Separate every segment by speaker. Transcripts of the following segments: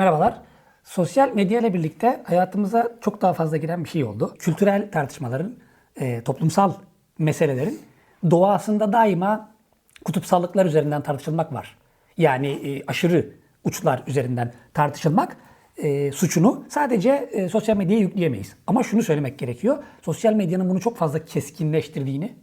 Speaker 1: Merhabalar. Sosyal medya ile birlikte hayatımıza çok daha fazla giren bir şey oldu. Kültürel tartışmaların, e, toplumsal meselelerin doğasında daima kutupsallıklar üzerinden tartışılmak var. Yani e, aşırı uçlar üzerinden tartışılmak e, suçunu sadece e, sosyal medyaya yükleyemeyiz. Ama şunu söylemek gerekiyor. Sosyal medyanın bunu çok fazla keskinleştirdiğini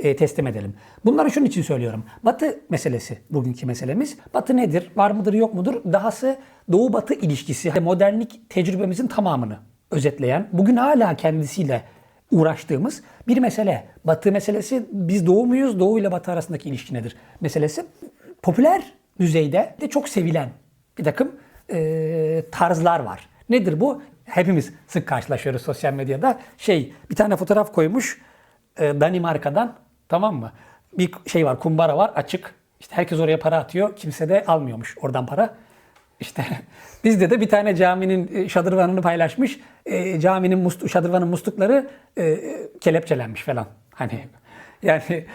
Speaker 1: e, teslim edelim. Bunları şunun için söylüyorum. Batı meselesi bugünkü meselemiz. Batı nedir? Var mıdır yok mudur? Dahası Doğu-Batı ilişkisi modernlik tecrübemizin tamamını özetleyen, bugün hala kendisiyle uğraştığımız bir mesele. Batı meselesi biz Doğu muyuz? Doğu ile Batı arasındaki ilişki nedir? Meselesi popüler düzeyde de çok sevilen bir takım e, tarzlar var. Nedir bu? Hepimiz sık karşılaşıyoruz sosyal medyada. Şey bir tane fotoğraf koymuş e, Danimarka'dan tamam mı? Bir şey var kumbara var açık. İşte herkes oraya para atıyor. Kimse de almıyormuş oradan para. İşte bizde de bir tane caminin e, şadırvanını paylaşmış. E, caminin mustu, şadırvanın muslukları e, kelepçelenmiş falan. Hani yani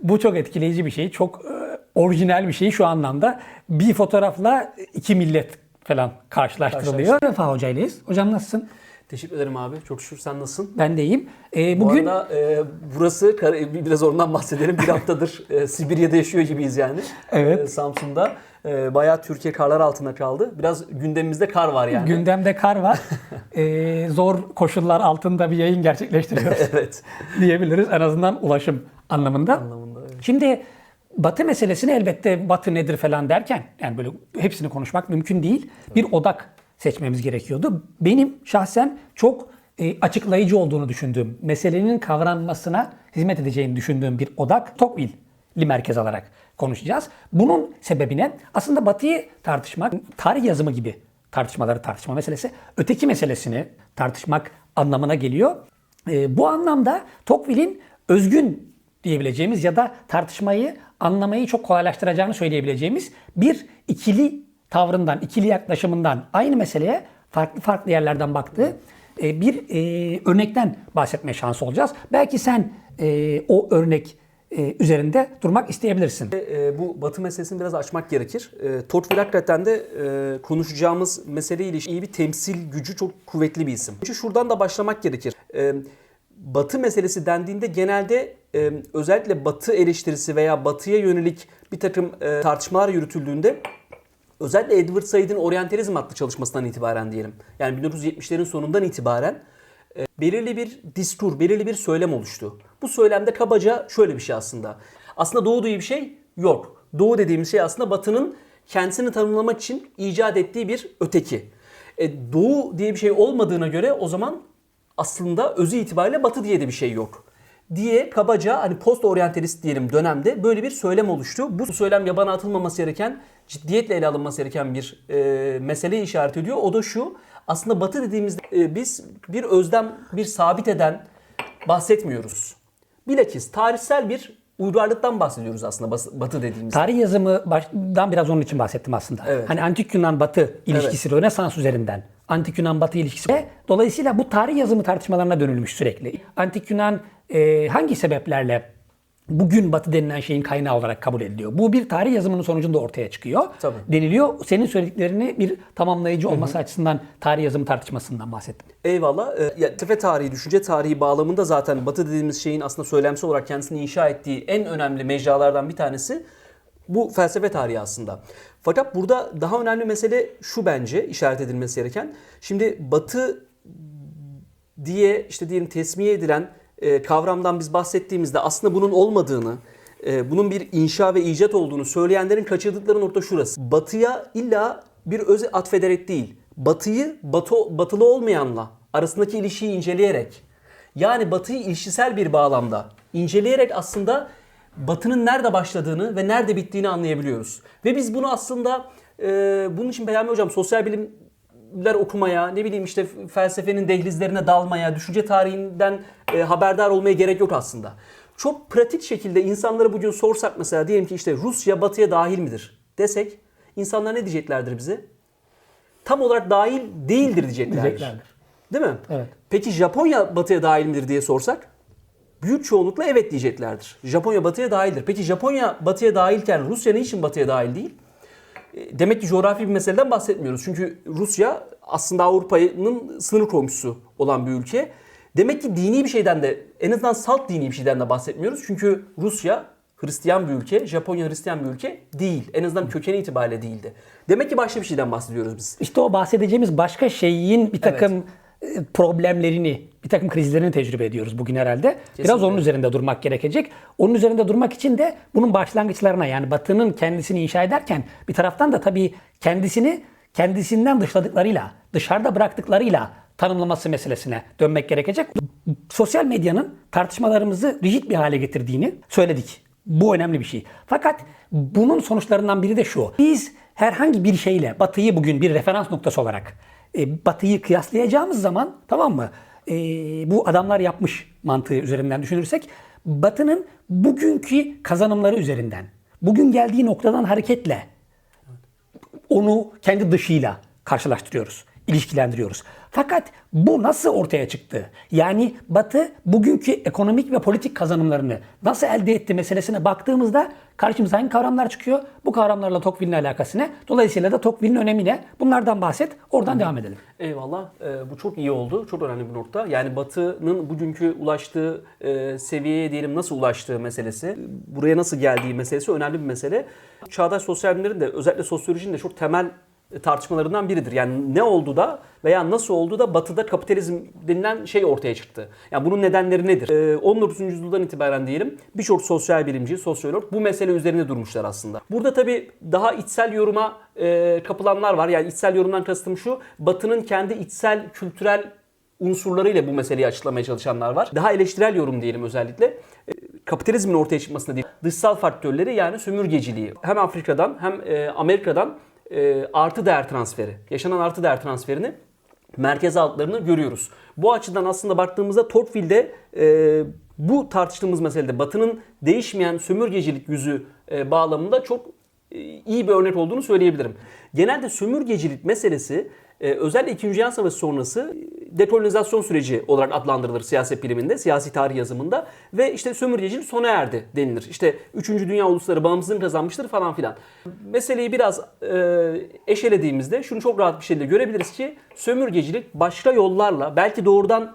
Speaker 1: bu çok etkileyici bir şey. Çok e, orijinal bir şey şu anlamda. Bir fotoğrafla iki millet falan karşılaştırılıyor. Vefa hocaylayız. Hocam nasılsın?
Speaker 2: Teşekkür ederim abi. Çok şükür sen nasılsın?
Speaker 1: Ben de iyiyim. E,
Speaker 2: Bu
Speaker 1: bugün
Speaker 2: arada e, burası Kar- biraz oradan bahsedelim. Bir haftadır e, Sibirya'da yaşıyor gibiyiz yani.
Speaker 1: Evet.
Speaker 2: E, Samsun'da. E, bayağı Türkiye karlar altında kaldı. Biraz gündemimizde kar var yani.
Speaker 1: Gündemde kar var. Ee, zor koşullar altında bir yayın gerçekleştiriyoruz
Speaker 2: evet.
Speaker 1: diyebiliriz. En azından ulaşım anlamında.
Speaker 2: Anlamında, evet.
Speaker 1: Şimdi Batı meselesini elbette Batı nedir falan derken yani böyle hepsini konuşmak mümkün değil. Bir odak seçmemiz gerekiyordu. Benim şahsen çok e, açıklayıcı olduğunu düşündüğüm, meselenin kavranmasına hizmet edeceğini düşündüğüm bir odak Tocqueville'li merkez alarak konuşacağız. Bunun sebebine aslında Batı'yı tartışmak, tarih yazımı gibi tartışmaları tartışma meselesi, öteki meselesini tartışmak anlamına geliyor. E, bu anlamda Tocqueville'in özgün diyebileceğimiz ya da tartışmayı anlamayı çok kolaylaştıracağını söyleyebileceğimiz bir ikili tavrından, ikili yaklaşımından aynı meseleye farklı farklı yerlerden baktığı e, bir e, örnekten bahsetme şansı olacağız. Belki sen e, o örnek üzerinde durmak isteyebilirsin.
Speaker 2: Bu batı meselesini biraz açmak gerekir. Tocqueville hakikaten de konuşacağımız meseleyle iyi bir temsil gücü çok kuvvetli bir isim. Çünkü şuradan da başlamak gerekir. Batı meselesi dendiğinde genelde özellikle batı eleştirisi veya batıya yönelik bir takım tartışmalar yürütüldüğünde özellikle Edward Said'in Oryantalizm adlı çalışmasından itibaren diyelim. Yani 1970'lerin sonundan itibaren e, belirli bir distur, belirli bir söylem oluştu. Bu söylemde kabaca şöyle bir şey aslında. Aslında Doğu diye bir şey yok. Doğu dediğimiz şey aslında Batı'nın kendisini tanımlamak için icat ettiği bir öteki. E, Doğu diye bir şey olmadığına göre o zaman aslında özü itibariyle Batı diye de bir şey yok diye kabaca hani post oryantalist diyelim dönemde böyle bir söylem oluştu. Bu söylem yabana atılmaması gereken, ciddiyetle ele alınması gereken bir e, meseleyi işaret ediyor. O da şu. Aslında Batı dediğimizde e, biz bir özlem, bir sabit eden bahsetmiyoruz. Bilakis tarihsel bir uygarlıktan bahsediyoruz aslında Batı dediğimizde.
Speaker 1: Tarih yazımından biraz onun için bahsettim aslında.
Speaker 2: Evet.
Speaker 1: Hani antik Yunan Batı ilişkisi, Rönesans üzerinden antik Yunan Batı ilişkisi ve dolayısıyla bu tarih yazımı tartışmalarına dönülmüş sürekli. Antik Yunan e, hangi sebeplerle bugün Batı denilen şeyin kaynağı olarak kabul ediliyor? Bu bir tarih yazımının sonucunda ortaya çıkıyor.
Speaker 2: Tabii.
Speaker 1: Deniliyor. Senin söylediklerini bir tamamlayıcı olması açısından tarih yazımı tartışmasından bahsettim.
Speaker 2: Eyvallah. Ee, ya, tefe tarihi, düşünce tarihi bağlamında zaten Batı dediğimiz şeyin aslında söylemsel olarak kendisini inşa ettiği en önemli mecralardan bir tanesi bu felsefe tarihi aslında. Fakat burada daha önemli mesele şu bence işaret edilmesi gereken. Şimdi Batı diye işte diyelim tesmiye edilen e, kavramdan biz bahsettiğimizde aslında bunun olmadığını, e, bunun bir inşa ve icat olduğunu söyleyenlerin kaçırdıkları nokta şurası. Batıya illa bir öz atfederek değil, batıyı batı, batılı olmayanla arasındaki ilişkiyi inceleyerek, yani batıyı ilişkisel bir bağlamda inceleyerek aslında batının nerede başladığını ve nerede bittiğini anlayabiliyoruz. Ve biz bunu aslında e, bunun için Peyami Hocam sosyal bilim ler okumaya, ne bileyim işte felsefenin dehlizlerine dalmaya, düşünce tarihinden e, haberdar olmaya gerek yok aslında. Çok pratik şekilde insanlara bugün sorsak mesela diyelim ki işte Rusya batıya dahil midir desek insanlar ne diyeceklerdir bize? Tam olarak dahil değildir diyeceklerdir.
Speaker 1: Diyeceklerdir.
Speaker 2: Değil mi?
Speaker 1: Evet.
Speaker 2: Peki Japonya batıya dahil midir diye sorsak? Büyük çoğunlukla evet diyeceklerdir. Japonya batıya dahildir. Peki Japonya batıya dahilken Rusya niçin batıya dahil değil? Demek ki coğrafi bir meseleden bahsetmiyoruz. Çünkü Rusya aslında Avrupa'nın sınır komşusu olan bir ülke. Demek ki dini bir şeyden de en azından salt dini bir şeyden de bahsetmiyoruz. Çünkü Rusya Hristiyan bir ülke, Japonya Hristiyan bir ülke değil. En azından kökeni itibariyle değildi. Demek ki başka bir şeyden bahsediyoruz biz.
Speaker 1: İşte o bahsedeceğimiz başka şeyin bir takım e, problemlerini, bir takım krizlerini tecrübe ediyoruz bugün herhalde. Biraz
Speaker 2: Kesinlikle.
Speaker 1: onun üzerinde durmak gerekecek. Onun üzerinde durmak için de bunun başlangıçlarına yani Batı'nın kendisini inşa ederken bir taraftan da tabii kendisini kendisinden dışladıklarıyla, dışarıda bıraktıklarıyla tanımlaması meselesine dönmek gerekecek. Sosyal medyanın tartışmalarımızı rigid bir hale getirdiğini söyledik. Bu önemli bir şey. Fakat bunun sonuçlarından biri de şu. Biz herhangi bir şeyle Batı'yı bugün bir referans noktası olarak e, Batı'yı kıyaslayacağımız zaman tamam mı? E, bu adamlar yapmış mantığı üzerinden düşünürsek Batı'nın bugünkü kazanımları üzerinden, bugün geldiği noktadan hareketle onu kendi dışıyla karşılaştırıyoruz, ilişkilendiriyoruz. Fakat bu nasıl ortaya çıktı? Yani Batı bugünkü ekonomik ve politik kazanımlarını nasıl elde etti meselesine baktığımızda karşımıza hangi kavramlar çıkıyor? Bu kavramlarla Tocqueville'in alakası ne? Dolayısıyla da Tocqueville'in önemi ne? Bunlardan bahset, oradan devam edelim.
Speaker 2: Eyvallah. Ee, bu çok iyi oldu. Çok önemli bir nokta. Yani Batı'nın bugünkü ulaştığı e, seviyeye diyelim nasıl ulaştığı meselesi, buraya nasıl geldiği meselesi önemli bir mesele. Çağdaş sosyal bilimlerin de özellikle sosyolojinin de çok temel tartışmalarından biridir. Yani ne oldu da veya nasıl oldu da Batı'da kapitalizm denilen şey ortaya çıktı. Yani bunun nedenleri nedir? Ee, 19. yüzyıldan itibaren diyelim birçok sosyal bilimci, sosyolog bu mesele üzerine durmuşlar aslında. Burada tabii daha içsel yoruma e, kapılanlar var. Yani içsel yorumdan kastım şu, Batı'nın kendi içsel kültürel unsurlarıyla bu meseleyi açıklamaya çalışanlar var. Daha eleştirel yorum diyelim özellikle. E, Kapitalizmin ortaya çıkmasında değil, dışsal faktörleri yani sömürgeciliği. Hem Afrika'dan hem e, Amerika'dan e, artı değer transferi, yaşanan artı değer transferini merkez altlarını görüyoruz. Bu açıdan aslında baktığımızda Tocqueville'de e, bu tartıştığımız meselede Batı'nın değişmeyen sömürgecilik yüzü e, bağlamında çok e, iyi bir örnek olduğunu söyleyebilirim. Genelde sömürgecilik meselesi e, özellikle 2. Dünya Savaşı sonrası dekolonizasyon süreci olarak adlandırılır siyaset biliminde, siyasi tarih yazımında ve işte sömürgecilik sona erdi denilir. İşte 3. Dünya ulusları bağımsızlığını kazanmıştır falan filan. Meseleyi biraz e, eşelediğimizde şunu çok rahat bir şekilde görebiliriz ki sömürgecilik başka yollarla belki doğrudan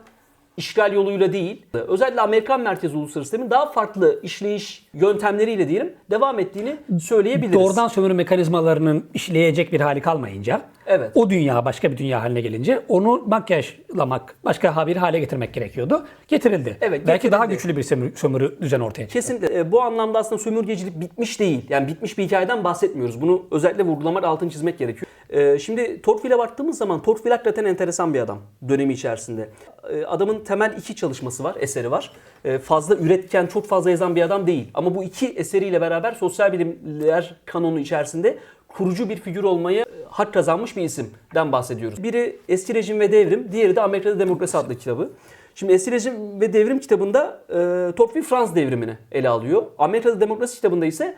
Speaker 2: işgal yoluyla değil, özellikle Amerikan merkezli uluslararası sistemin daha farklı işleyiş yöntemleriyle diyelim devam ettiğini söyleyebiliriz.
Speaker 1: Doğrudan sömürü mekanizmalarının işleyecek bir hali kalmayınca,
Speaker 2: Evet.
Speaker 1: o dünya başka bir dünya haline gelince onu makyajlamak, başka bir hale getirmek gerekiyordu. Getirildi.
Speaker 2: Evet,
Speaker 1: Belki
Speaker 2: getirildi.
Speaker 1: daha güçlü bir sömürü, sömürü düzeni ortaya çıktı.
Speaker 2: Kesinlikle. E, Bu anlamda aslında sömürgecilik bitmiş değil. Yani bitmiş bir hikayeden bahsetmiyoruz. Bunu özellikle vurgulamak, altını çizmek gerekiyor. E, Şimdi Tocqueville'e baktığımız zaman Tocqueville hakikaten enteresan bir adam dönemi içerisinde. E, Adamın temel iki çalışması var, eseri var. E, Fazla üretken, çok fazla yazan bir adam değil. Ama bu iki eseriyle beraber sosyal bilimler kanonu içerisinde kurucu bir figür olmayı e, hak kazanmış bir isimden bahsediyoruz. Biri Eski Rejim ve Devrim, diğeri de Amerika'da Demokrasi adlı kitabı. Şimdi Eski Rejim ve Devrim kitabında e, Tocqueville Fransız devrimini ele alıyor. Amerika'da Demokrasi kitabında ise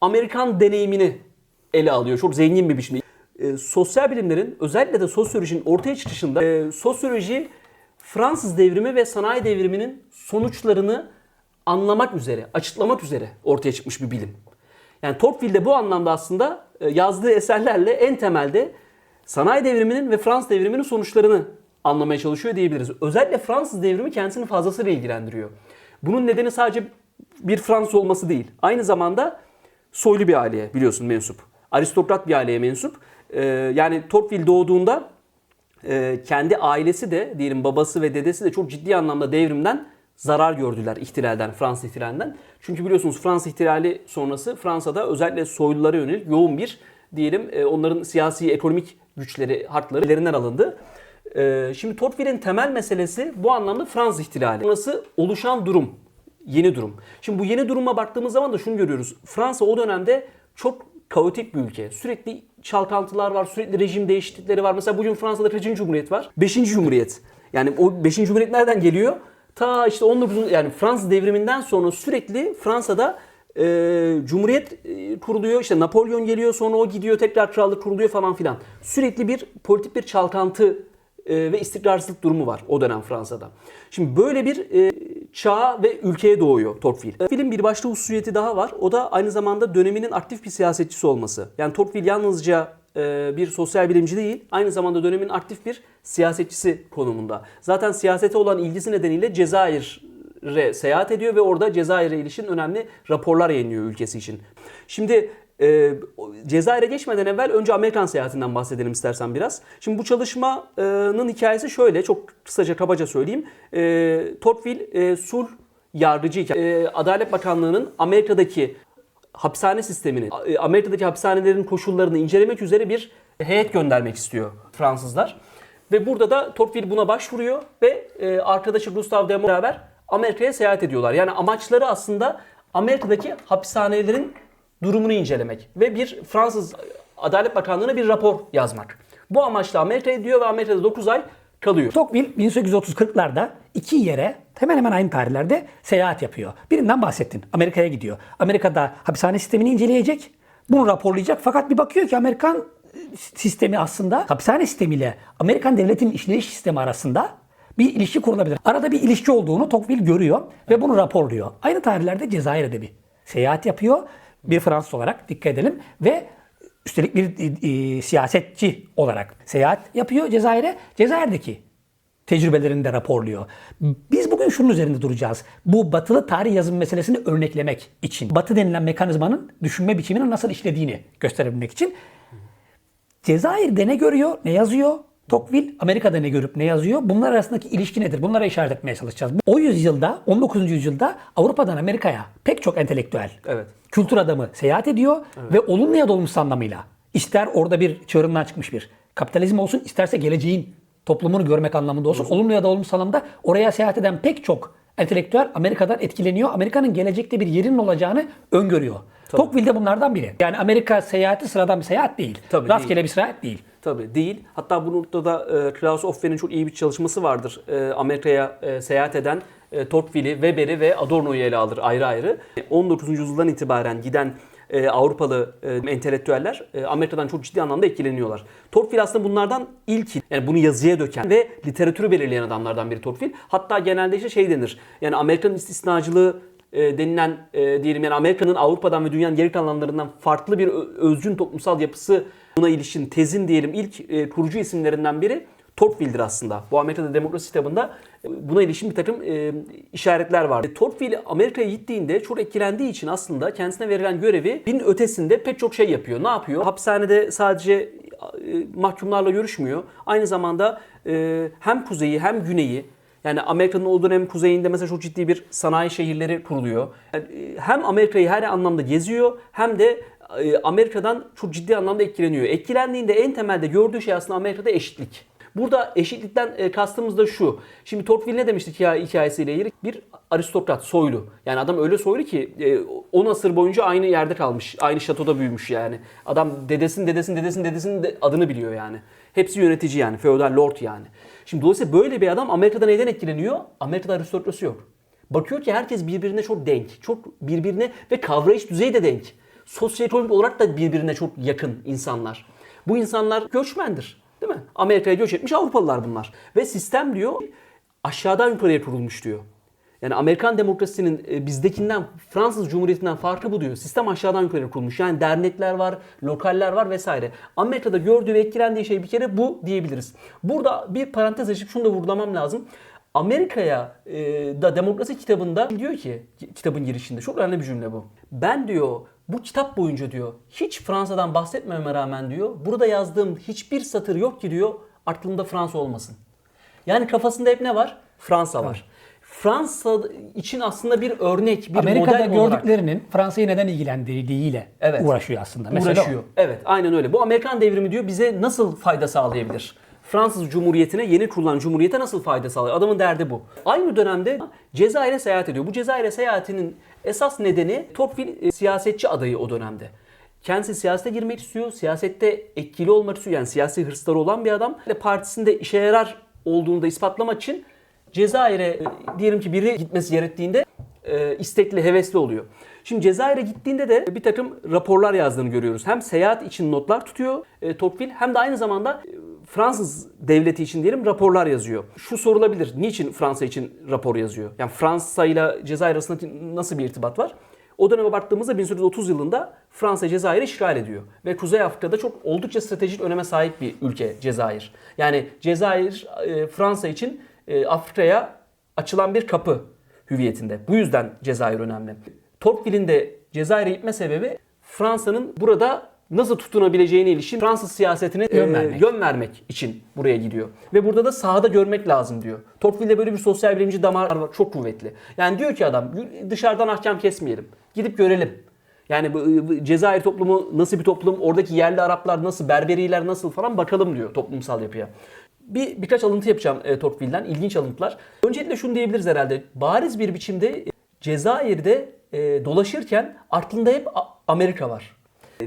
Speaker 2: Amerikan deneyimini ele alıyor. Çok zengin bir biçimde. E, sosyal bilimlerin özellikle de sosyolojinin ortaya çıkışında e, sosyoloji Fransız devrimi ve sanayi devriminin sonuçlarını anlamak üzere, açıklamak üzere ortaya çıkmış bir bilim. Yani Tocqueville de bu anlamda aslında e, yazdığı eserlerle en temelde sanayi devriminin ve Fransız devriminin sonuçlarını anlamaya çalışıyor diyebiliriz. Özellikle Fransız devrimi kendisini fazlasıyla ilgilendiriyor. Bunun nedeni sadece bir Fransız olması değil. Aynı zamanda soylu bir aileye biliyorsun mensup. Aristokrat bir aileye mensup. Ee, yani Tocqueville doğduğunda e, kendi ailesi de diyelim babası ve dedesi de çok ciddi anlamda devrimden zarar gördüler ihtilalden, Fransız ihtilalinden. Çünkü biliyorsunuz Fransız ihtilali sonrası Fransa'da özellikle soylulara yönelik yoğun bir diyelim e, onların siyasi, ekonomik güçleri, hakları ellerinden alındı. E, Şimdi Tocqueville'in temel meselesi bu anlamda Fransız ihtilali. Sonrası oluşan durum, yeni durum. Şimdi bu yeni duruma baktığımız zaman da şunu görüyoruz. Fransa o dönemde çok kaotik bir ülke. Sürekli çalkantılar var, sürekli rejim değişiklikleri var. Mesela bugün Fransa'da kaçıncı cumhuriyet var? Beşinci cumhuriyet. Yani o beşinci cumhuriyet nereden geliyor? Ta işte 19. yani Fransız devriminden sonra sürekli Fransa'da e, cumhuriyet e, kuruluyor. İşte Napolyon geliyor sonra o gidiyor tekrar krallık kuruluyor falan filan. Sürekli bir politik bir çalkantı e, ve istikrarsızlık durumu var o dönem Fransa'da. Şimdi böyle bir e, çağa ve ülkeye doğuyor Tocqueville. Film bir başka hususiyeti daha var. O da aynı zamanda döneminin aktif bir siyasetçisi olması. Yani Tocqueville yalnızca bir sosyal bilimci değil, aynı zamanda dönemin aktif bir siyasetçisi konumunda. Zaten siyasete olan ilgisi nedeniyle Cezayir'e seyahat ediyor ve orada Cezayir'e ilişkin önemli raporlar yayınlıyor ülkesi için. Şimdi e, Cezayir'e geçmeden evvel önce Amerikan seyahatinden bahsedelim istersen biraz. Şimdi bu çalışmanın hikayesi şöyle, çok kısaca kabaca söyleyeyim. E, Tocqueville e, sulh yargıcıyken e, Adalet Bakanlığı'nın Amerika'daki hapishane sistemini, e, Amerika'daki hapishanelerin koşullarını incelemek üzere bir heyet göndermek istiyor Fransızlar. Ve burada da Tocqueville buna başvuruyor ve e, arkadaşı Gustave Demont beraber Amerika'ya seyahat ediyorlar. Yani amaçları aslında Amerika'daki hapishanelerin durumunu incelemek ve bir Fransız Adalet Bakanlığı'na bir rapor yazmak. Bu amaçla Amerika'ya gidiyor ve Amerika'da 9 ay kalıyor.
Speaker 1: Tocqueville 1830-40'larda iki yere hemen hemen aynı tarihlerde seyahat yapıyor. Birinden bahsettin. Amerika'ya gidiyor. Amerika'da hapishane sistemini inceleyecek. Bunu raporlayacak. Fakat bir bakıyor ki Amerikan e, sistemi aslında hapishane sistemiyle Amerikan devletinin işleyiş sistemi arasında bir ilişki kurulabilir. Arada bir ilişki olduğunu Tocqueville görüyor ve bunu raporluyor. Aynı tarihlerde Cezayir'de bir seyahat yapıyor. Bir Fransız olarak dikkat edelim ve üstelik bir e, e, siyasetçi olarak seyahat yapıyor Cezayir'e. Cezayir'deki tecrübelerini de raporluyor. Biz bugün şunun üzerinde duracağız. Bu batılı tarih yazım meselesini örneklemek için. Batı denilen mekanizmanın düşünme biçiminin nasıl işlediğini gösterebilmek için. Cezayir'de ne görüyor, ne yazıyor? Tocqueville Amerika'da ne görüp ne yazıyor? Bunlar arasındaki ilişki nedir? Bunlara işaret etmeye çalışacağız. O yüzyılda, 19. yüzyılda Avrupa'dan Amerika'ya pek çok entelektüel,
Speaker 2: Evet.
Speaker 1: kültür adamı seyahat ediyor ve olumlu ya da olumsuz anlamıyla ister orada bir çığırından çıkmış bir kapitalizm olsun isterse geleceğin toplumunu görmek anlamında olsun olumlu ya da olumsuz anlamda oraya seyahat eden pek çok entelektüel Amerika'dan etkileniyor. Amerika'nın gelecekte bir yerinin olacağını öngörüyor. Tocqueville de bunlardan biri. Yani Amerika seyahati sıradan bir seyahat değil.
Speaker 2: Tabii
Speaker 1: Rastgele
Speaker 2: değil.
Speaker 1: bir seyahat değil.
Speaker 2: Tabii değil. Hatta bu noktada e, Klaus Offer'in çok iyi bir çalışması vardır. E, Amerika'ya e, seyahat eden e, Tocqueville'i, Weber'i ve Adorno'yu ele alır ayrı ayrı. 19. yüzyıldan itibaren giden e, Avrupalı e, entelektüeller e, Amerika'dan çok ciddi anlamda etkileniyorlar. Tocqueville aslında bunlardan ilki. Yani bunu yazıya döken ve literatürü belirleyen adamlardan biri Tocqueville. Hatta genelde işte şey denir. Yani Amerika'nın istisnacılığı e, denilen e, diyelim yani Amerika'nın Avrupa'dan ve dünyanın geri kalanlarından farklı bir özgün toplumsal yapısı buna ilişkin tezin diyelim ilk e, kurucu isimlerinden biri Tocqueville'dir aslında. Bu Amerika'da Demokrasi kitabında e, buna ilişkin bir takım e, işaretler var. E, Tocqueville Amerika'ya gittiğinde çok etkilendiği için aslında kendisine verilen görevi bin ötesinde pek çok şey yapıyor. Ne yapıyor? Hapishanede sadece e, mahkumlarla görüşmüyor. Aynı zamanda e, hem kuzeyi hem güneyi yani Amerika'nın o dönem kuzeyinde mesela çok ciddi bir sanayi şehirleri kuruluyor. Yani, e, hem Amerika'yı her anlamda geziyor hem de Amerika'dan çok ciddi anlamda etkileniyor. Etkilendiğinde en temelde gördüğü şey aslında Amerika'da eşitlik. Burada eşitlikten e, kastımız da şu. Şimdi Tocqueville ne demiştik ya hikayesiyle ilgili? Bir aristokrat, soylu. Yani adam öyle soylu ki e, 10 asır boyunca aynı yerde kalmış. Aynı şatoda büyümüş yani. Adam dedesin, dedesin, dedesin, dedesinin de adını biliyor yani. Hepsi yönetici yani. Feodal lord yani. Şimdi dolayısıyla böyle bir adam Amerika'da neden etkileniyor? Amerika'da aristokrasi yok. Bakıyor ki herkes birbirine çok denk. Çok birbirine ve kavrayış düzeyi de denk. Sosyoekonomik olarak da birbirine çok yakın insanlar. Bu insanlar göçmendir. Değil mi? Amerika'ya göç etmiş Avrupalılar bunlar. Ve sistem diyor aşağıdan yukarıya kurulmuş diyor. Yani Amerikan demokrasisinin e, bizdekinden, Fransız Cumhuriyeti'nden farkı bu diyor. Sistem aşağıdan yukarı kurulmuş. Yani dernekler var, lokaller var vesaire. Amerika'da gördüğü ve etkilendiği şey bir kere bu diyebiliriz. Burada bir parantez açıp şunu da vurgulamam lazım. Amerika'ya e, da demokrasi kitabında diyor ki kitabın girişinde çok önemli bir cümle bu. Ben diyor bu kitap boyunca diyor hiç Fransa'dan bahsetmeme rağmen diyor burada yazdığım hiçbir satır yok ki diyor aklımda Fransa olmasın. Yani kafasında hep ne var? Fransa var. Fransa için aslında bir örnek, bir
Speaker 1: Amerika'da
Speaker 2: model olarak
Speaker 1: gördüklerinin Fransa'yı neden ilgilendirdiğiyle
Speaker 2: Evet.
Speaker 1: uğraşıyor aslında. Mesela
Speaker 2: uğraşıyor. Evet, aynen öyle. Bu Amerikan devrimi diyor bize nasıl fayda sağlayabilir? Fransız Cumhuriyeti'ne, yeni kurulan Cumhuriyete nasıl fayda sağlıyor? Adamın derdi bu. Aynı dönemde Cezayir'e seyahat ediyor. Bu Cezayir'e seyahatinin esas nedeni Tocqueville siyasetçi adayı o dönemde. Kendisi siyasete girmek istiyor, siyasette etkili olmak istiyor. Yani siyasi hırsları olan bir adam. Partisinde işe yarar olduğunu da ispatlamak için Cezayir'e e, diyelim ki biri gitmesi gerektiğinde e, istekli, hevesli oluyor. Şimdi Cezayir'e gittiğinde de bir takım raporlar yazdığını görüyoruz. Hem seyahat için notlar tutuyor e, Tocqueville hem de aynı zamanda e, Fransız devleti için diyelim raporlar yazıyor. Şu sorulabilir. Niçin Fransa için rapor yazıyor? Yani Fransa ile Cezayir arasında nasıl bir irtibat var? O döneme baktığımızda 1830 yılında Fransa Cezayir'i işgal ediyor. Ve Kuzey Afrika'da çok oldukça stratejik öneme sahip bir ülke Cezayir. Yani Cezayir e, Fransa için e, Afrika'ya açılan bir kapı hüviyetinde. Bu yüzden Cezayir önemli. Tocqueville'in de Cezayir'e gitme sebebi Fransa'nın burada nasıl tutunabileceğine ilişkin Fransız siyasetine e,
Speaker 1: Yön vermek.
Speaker 2: yön vermek için buraya gidiyor. Ve burada da sahada görmek lazım diyor. Tocqueville'de böyle bir sosyal bilimci damar var çok kuvvetli. Yani diyor ki adam dışarıdan ahkam kesmeyelim. Gidip görelim. Yani Cezayir toplumu nasıl bir toplum, oradaki yerli Araplar nasıl, Berberiler nasıl falan bakalım diyor toplumsal yapıya. Bir birkaç alıntı yapacağım e, Tocqueville'den, ilginç alıntılar. Öncelikle şunu diyebiliriz herhalde. Bariz bir biçimde e, Cezayir'de e, dolaşırken aklında hep Amerika var.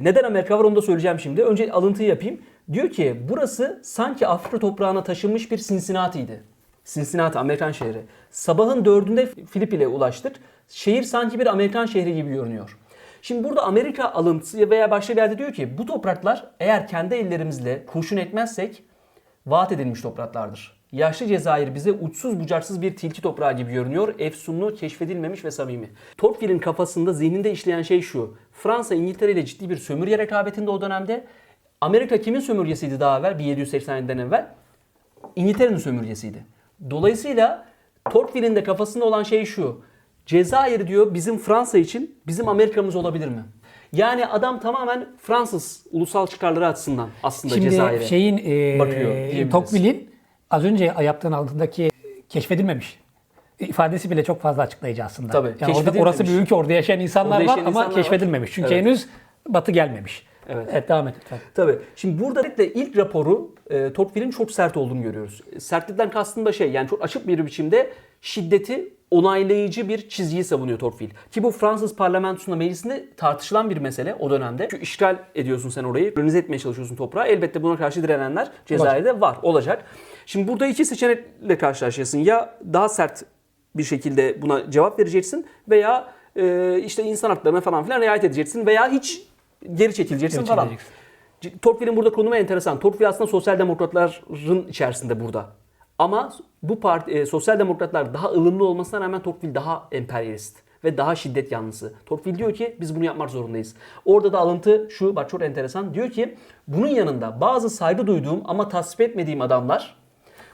Speaker 2: Neden Amerika var onu da söyleyeceğim şimdi. Önce alıntıyı yapayım. Diyor ki burası sanki Afrika toprağına taşınmış bir Cincinnati'ydi. Cincinnati Amerikan şehri. Sabahın dördünde Filip ile ulaştık. Şehir sanki bir Amerikan şehri gibi görünüyor. Şimdi burada Amerika alıntısı veya başka bir yerde diyor ki bu topraklar eğer kendi ellerimizle kurşun etmezsek vaat edilmiş topraklardır. Yaşlı Cezayir bize uçsuz bucaksız bir tilki toprağı gibi görünüyor. Efsunlu, keşfedilmemiş ve samimi. Tocqueville'in kafasında, zihninde işleyen şey şu. Fransa İngiltere ile ciddi bir sömürge rekabetinde o dönemde. Amerika kimin sömürgesiydi daha evvel? 1787'den evvel. İngiltere'nin sömürgesiydi. Dolayısıyla Tocqueville'in de kafasında olan şey şu. Cezayir diyor bizim Fransa için bizim Amerika'mız olabilir mi? Yani adam tamamen Fransız ulusal çıkarları açısından aslında
Speaker 1: Şimdi
Speaker 2: Cezayir'e
Speaker 1: şeyin e,
Speaker 2: bakıyor diyebiliriz.
Speaker 1: Tocqueville'in az önce yaptığın altındaki keşfedilmemiş ifadesi bile çok fazla açıklayıcı aslında.
Speaker 2: Tabii,
Speaker 1: Yani orada, orası bir ülke, orada yaşayan insanlar
Speaker 2: Orada
Speaker 1: var
Speaker 2: yaşayan
Speaker 1: ama
Speaker 2: insanlar var.
Speaker 1: keşfedilmemiş. Çünkü
Speaker 2: Evet.
Speaker 1: henüz Batı gelmemiş.
Speaker 2: Evet.
Speaker 1: devam et lütfen.
Speaker 2: Tabii. Şimdi burada de ilk raporu e, Tocqueville'in çok sert olduğunu görüyoruz. Sertlikten kastım da şey yani çok açık bir biçimde şiddeti onaylayıcı bir çizgiyi savunuyor Tocqueville. Ki bu Fransız parlamentosunda meclisinde tartışılan bir mesele o dönemde. Çünkü işgal ediyorsun sen orayı, kolonize etmeye çalışıyorsun toprağı. Elbette buna karşı direnenler Cezayir'de var, olacak. Şimdi burada iki seçenekle karşılaşacaksın. Ya daha sert bir şekilde buna cevap vereceksin veya e, işte insan haklarına falan filan riayet edeceksin veya hiç geri çekileceksin
Speaker 1: Geri
Speaker 2: falan. Tocqueville'in burada konumu enteresan. Tocqueville aslında sosyal demokratların içerisinde burada. Ama bu parti, e, sosyal demokratlar daha ılımlı olmasına rağmen Tocqueville daha emperyalist ve daha şiddet yanlısı. Tocqueville diyor ki biz bunu yapmak zorundayız. Orada da alıntı şu bak çok enteresan. Diyor ki bunun yanında bazı saygı duyduğum ama tasvip etmediğim adamlar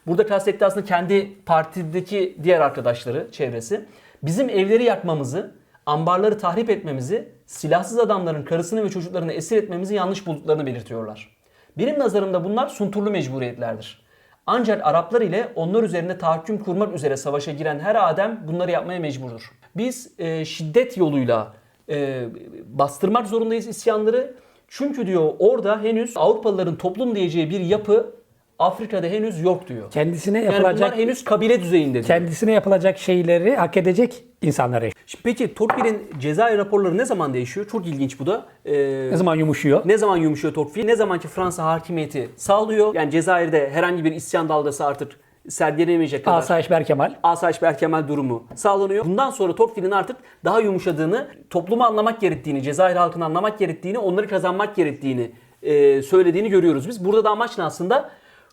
Speaker 2: Burada kastettiği aslında kendi partideki diğer arkadaşları, çevresi. Bizim evleri yakmamızı, ambarları tahrip etmemizi, silahsız adamların karısını ve çocuklarını esir etmemizi yanlış bulduklarını belirtiyorlar. Benim nazarımda bunlar sunturlu mecburiyetlerdir. Ancak Araplar ile onlar üzerinde tahakküm kurmak üzere savaşa giren her adem bunları yapmaya mecburdur. Biz e, şiddet yoluyla e, bastırmak zorundayız isyanları. Çünkü diyor orada henüz Avrupalıların toplum diyeceği bir yapı Afrika'da henüz yok diyor.
Speaker 1: Kendisine
Speaker 2: Yani
Speaker 1: yapılacak
Speaker 2: bunlar henüz kabile düzeyinde diyor.
Speaker 1: kendisine yapılacak şeyleri hak edecek insanlar yaşıyor.
Speaker 2: Şimdi Peki Tocqueville'in Cezayir raporları ne zaman değişiyor? Çok ilginç bu da. Ee,
Speaker 1: Ne zaman yumuşuyor?
Speaker 2: ne zaman yumuşuyor Tocqueville? Ne zaman ki Fransa hakimiyeti sağlıyor. Yani Cezayir'de herhangi bir isyan dalgası artık sergilenemeyecek kadar.
Speaker 1: Asayiş Berkemal.
Speaker 2: Asayiş Berkemal durumu sağlanıyor. Bundan sonra Tocqueville'in artık daha yumuşadığını, toplumu anlamak gerektiğini, Cezayir halkını anlamak gerektiğini, onları kazanmak gerektiğini e, söylediğini görüyoruz biz. Burada da amaç ne aslında?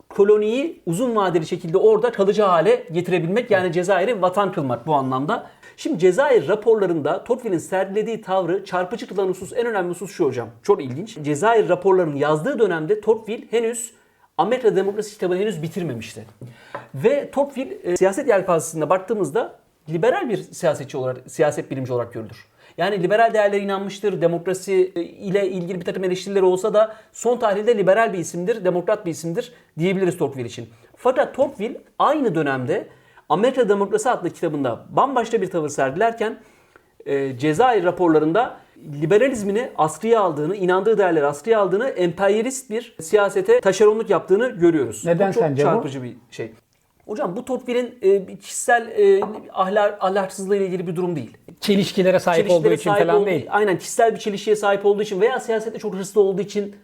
Speaker 2: Koloniyi uzun vadeli şekilde orada kalıcı hale getirebilmek yani Cezayir'i vatan kılmak bu anlamda. Şimdi Cezayir raporlarında Tocqueville'in sergilediği tavrı çarpıcı kılan husus en önemli husus şu hocam. Çok ilginç. Cezayir raporlarını yazdığı dönemde Tocqueville henüz Amerika Demokrasi kitabını henüz bitirmemişti. Ve Tocqueville e, siyaset yelpazesinde baktığımızda liberal bir siyasetçi olarak, siyaset bilimci olarak görülür. Yani liberal değerlere inanmıştır. Demokrasi e, ile ilgili bir takım eleştirileri olsa da son tahlilde liberal bir isimdir, demokrat bir isimdir diyebiliriz Tocqueville için. Fakat Tocqueville aynı dönemde Amerika Demokrasi adlı kitabında bambaşka bir tavır sergilerken e, Cezayir raporlarında liberalizmini askıya aldığını, inandığı değerleri askıya aldığını, emperyalist bir siyasete taşeronluk yaptığını görüyoruz.
Speaker 1: Neden
Speaker 2: bu çok
Speaker 1: sence bu?
Speaker 2: çarpıcı bir şey. Hocam bu Tocqueville'in e, kişisel e, ahlak, ahlaksızlığı ile ilgili bir durum değil.
Speaker 1: Çelişkilere sahip
Speaker 2: Çelişkilere
Speaker 1: olduğu için
Speaker 2: sahip
Speaker 1: falan
Speaker 2: olduğu-
Speaker 1: değil.
Speaker 2: Aynen kişisel bir çelişkiye sahip olduğu için veya siyasette çok hırslı olduğu için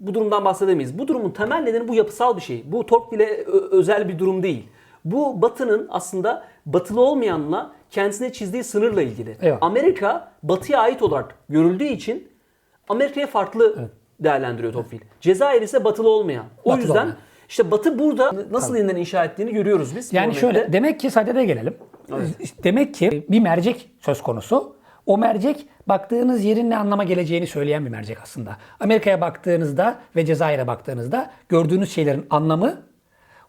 Speaker 2: bu durumdan bahsedemeyiz. Bu durumun temel nedeni bu yapısal bir şey. Bu Tocqueville'e özel bir durum değil. Bu Batı'nın aslında batılı olmayanla kendisine çizdiği sınırla ilgili.
Speaker 1: Evet.
Speaker 2: Amerika batıya ait olarak görüldüğü için Amerika'ya farklı değerlendiriyor Tocqueville. Cezayir ise batılı olmayan. O
Speaker 1: Batılı
Speaker 2: yüzden
Speaker 1: olmayan.
Speaker 2: İşte Batı burada nasıl yeniden inşa ettiğini görüyoruz biz.
Speaker 1: Yani şöyle demek ki sadede gelelim. Demek ki bir mercek söz konusu. O mercek baktığınız yerin ne anlama geleceğini söyleyen bir mercek aslında. Amerika'ya baktığınızda ve Cezayir'e baktığınızda gördüğünüz şeylerin anlamı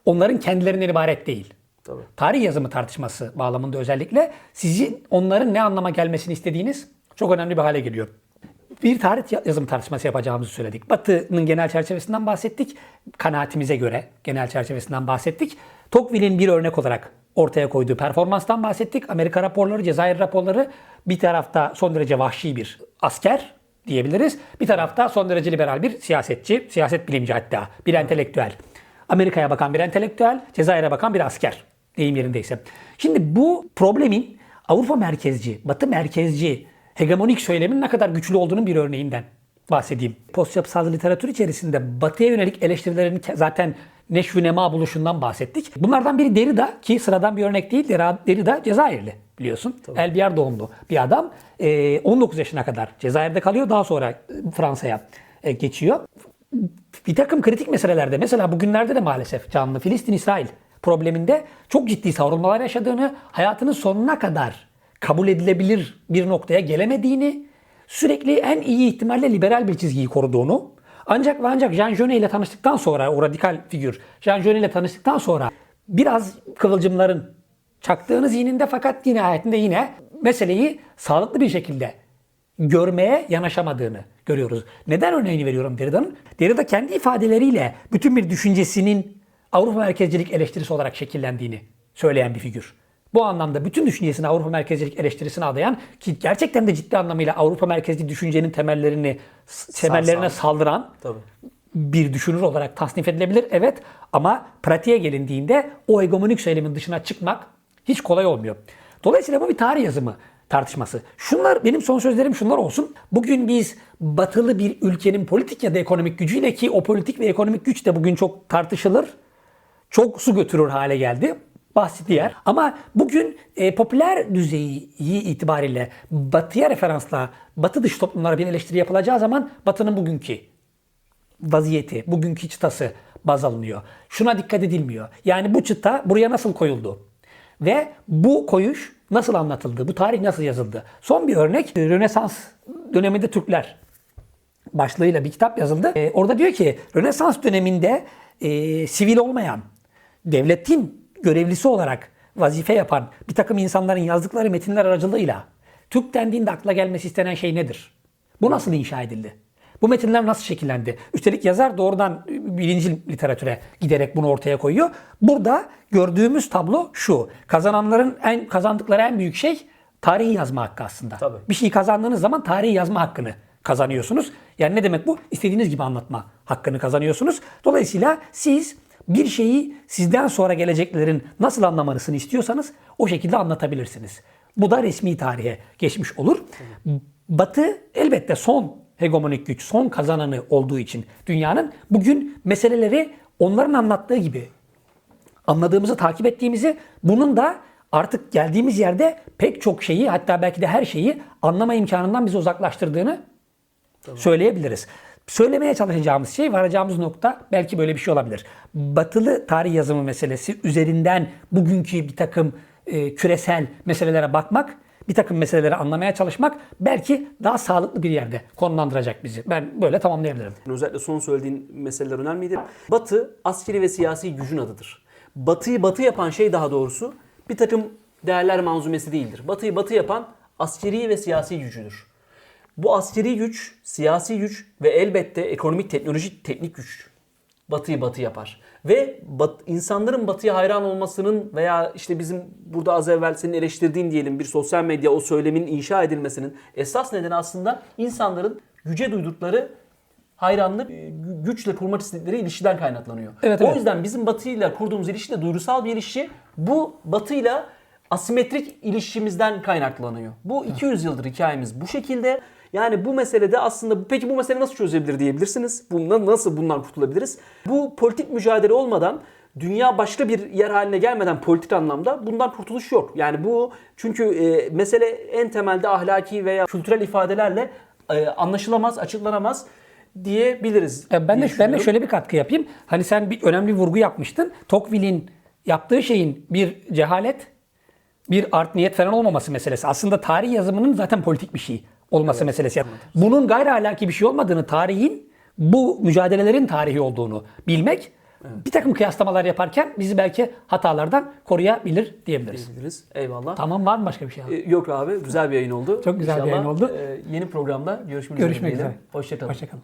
Speaker 1: onların kendilerinden ibaret değil.
Speaker 2: Tabii.
Speaker 1: Tarih yazımı tartışması bağlamında özellikle sizin onların ne anlama gelmesini istediğiniz çok önemli bir hale geliyor. Bir tarih yazımı tartışması yapacağımızı söyledik. Batı'nın genel çerçevesinden bahsettik. Kanaatimize göre genel çerçevesinden bahsettik. Tocqueville'in bir örnek olarak ortaya koyduğu performanstan bahsettik. Amerika raporları, Cezayir raporları bir tarafta son derece vahşi bir asker diyebiliriz. Bir tarafta son derece liberal bir siyasetçi, siyaset bilimci hatta, bir entelektüel. Amerika'ya bakan bir entelektüel, Cezayir'e bakan bir asker deyim yerindeyse. Şimdi bu problemin Avrupa merkezci, Batı merkezci, hegemonik söylemin ne kadar güçlü olduğunun bir örneğinden bahsedeyim. Post yapısal literatür içerisinde Batı'ya yönelik eleştirilerin zaten neşvü nema buluşundan bahsettik. Bunlardan biri Derrida ki sıradan bir örnek değil. Derrida, Cezayirli biliyorsun. Elbiyar doğumlu bir adam. Ee, 19 yaşına kadar Cezayir'de kalıyor. Daha sonra e, Fransa'ya e, geçiyor bir takım kritik meselelerde mesela bugünlerde de maalesef canlı Filistin-İsrail probleminde çok ciddi savrulmalar yaşadığını, hayatının sonuna kadar kabul edilebilir bir noktaya gelemediğini, sürekli en iyi ihtimalle liberal bir çizgiyi koruduğunu, ancak ve ancak Jean Genet ile tanıştıktan sonra, o radikal figür Jean Genet ile tanıştıktan sonra biraz kıvılcımların çaktığını zihninde fakat nihayetinde yine meseleyi sağlıklı bir şekilde görmeye yanaşamadığını görüyoruz. Neden örneğini veriyorum Derrida'nın? Derrida kendi ifadeleriyle bütün bir düşüncesinin Avrupa merkezcilik eleştirisi olarak şekillendiğini söyleyen bir figür. Bu anlamda bütün düşüncesini Avrupa merkezcilik eleştirisine adayan ki gerçekten de ciddi anlamıyla Avrupa merkezci düşüncenin temellerini temellerine saldıran
Speaker 2: Tabii.
Speaker 1: bir düşünür olarak tasnif edilebilir. Evet ama pratiğe gelindiğinde o hegemonik söylemin dışına çıkmak hiç kolay olmuyor. Dolayısıyla bu bir tarih yazımı tartışması. Şunlar benim son sözlerim şunlar olsun. Bugün biz batılı bir ülkenin politik ya da ekonomik gücüyle ki o politik ve ekonomik güç de bugün çok tartışılır. Çok su götürür hale geldi. Bahsi diğer. Ama bugün e, popüler düzeyi itibariyle batıya referansla batı dışı toplumlara bir eleştiri yapılacağı zaman batının bugünkü vaziyeti, bugünkü çıtası baz alınıyor. Şuna dikkat edilmiyor. Yani bu çıta buraya nasıl koyuldu? Ve bu koyuş nasıl anlatıldı? Bu tarih nasıl yazıldı? Son bir örnek Rönesans döneminde Türkler başlığıyla bir kitap yazıldı. Ee, orada diyor ki Rönesans döneminde e, sivil olmayan, devletin görevlisi olarak vazife yapan bir takım insanların yazdıkları metinler aracılığıyla Türk dendiğinde akla gelmesi istenen şey nedir? Bu nasıl inşa edildi? Bu metinler nasıl şekillendi? Üstelik yazar doğrudan birinci literatüre giderek bunu ortaya koyuyor. Burada gördüğümüz tablo şu. Kazananların en kazandıkları en büyük şey tarihi yazma hakkı aslında.
Speaker 2: Tabii.
Speaker 1: Bir şey kazandığınız zaman tarihi yazma hakkını kazanıyorsunuz. Yani ne demek bu? İstediğiniz gibi anlatma hakkını kazanıyorsunuz. Dolayısıyla siz bir şeyi sizden sonra geleceklerin nasıl anlamasını istiyorsanız o şekilde anlatabilirsiniz. Bu da resmi tarihe geçmiş olur. Batı elbette son hegemonik güç, son kazananı olduğu için dünyanın bugün meseleleri onların anlattığı gibi anladığımızı, takip ettiğimizi, bunun da artık geldiğimiz yerde pek çok şeyi hatta belki de her şeyi anlama imkanından bizi uzaklaştırdığını söyleyebiliriz. Söylemeye çalışacağımız şey, varacağımız nokta belki böyle bir şey olabilir. Batılı tarih yazımı meselesi üzerinden bugünkü bir takım e, küresel meselelere bakmak, bir takım meseleleri anlamaya çalışmak belki daha sağlıklı bir yerde konumlandıracak bizi. Ben böyle tamamlayabilirim.
Speaker 2: Özellikle son söylediğin meseleler önemliydi. Batı askeri ve siyasi gücün adıdır. Batıyı batı yapan şey daha doğrusu bir takım değerler manzumesi değildir. Batıyı batı yapan askeri ve siyasi gücüdür. Bu askeri güç, siyasi güç ve elbette ekonomik teknolojik teknik güç Batıyı batı yapar. Ve bat, insanların batıya hayran olmasının veya işte bizim burada az evvel senin eleştirdiğin diyelim bir sosyal medya o söylemin inşa edilmesinin esas nedeni aslında insanların güce duydukları hayranlık, e, gü- güçle kurmak istedikleri ilişkiden kaynaklanıyor.
Speaker 1: Evet,
Speaker 2: o
Speaker 1: evet.
Speaker 2: yüzden bizim batıyla kurduğumuz ilişki de duygusal bir ilişki. Bu batıyla asimetrik ilişkimizden kaynaklanıyor. Bu 200 yıldır hikayemiz bu şekilde. Yani bu meselede aslında peki bu mesele nasıl çözülebilir diyebilirsiniz. Bundan nasıl bundan kurtulabiliriz? Bu politik mücadele olmadan dünya başka bir yer haline gelmeden politik anlamda bundan kurtuluş yok. Yani bu çünkü e, mesele en temelde ahlaki veya kültürel ifadelerle e, anlaşılamaz, açıklanamaz. diyebiliriz.
Speaker 1: E, Ben de, ben de şöyle bir katkı yapayım. Hani sen bir önemli bir vurgu yapmıştın. Tocqueville'in yaptığı şeyin bir cehalet, bir art niyet falan olmaması meselesi. Aslında tarih yazımının zaten politik bir şey olması meselesi. Bunun gayri ahlaki bir şey olmadığını, tarihin bu mücadelelerin tarihi olduğunu bilmek bir takım kıyaslamalar yaparken bizi belki hatalardan koruyabilir diyebiliriz.
Speaker 2: Diyebiliriz. Eyvallah.
Speaker 1: Tamam var mı başka bir şey? abi?
Speaker 2: Ee, Yok abi güzel bir yayın oldu.
Speaker 1: Çok güzel bir
Speaker 2: İnşallah,
Speaker 1: yayın oldu.
Speaker 2: e, yeni programda görüşmek,
Speaker 1: Görüşmek
Speaker 2: üzere. diyelim.
Speaker 1: üzere.
Speaker 2: Hoşçakalın.
Speaker 1: Hoşçakalın.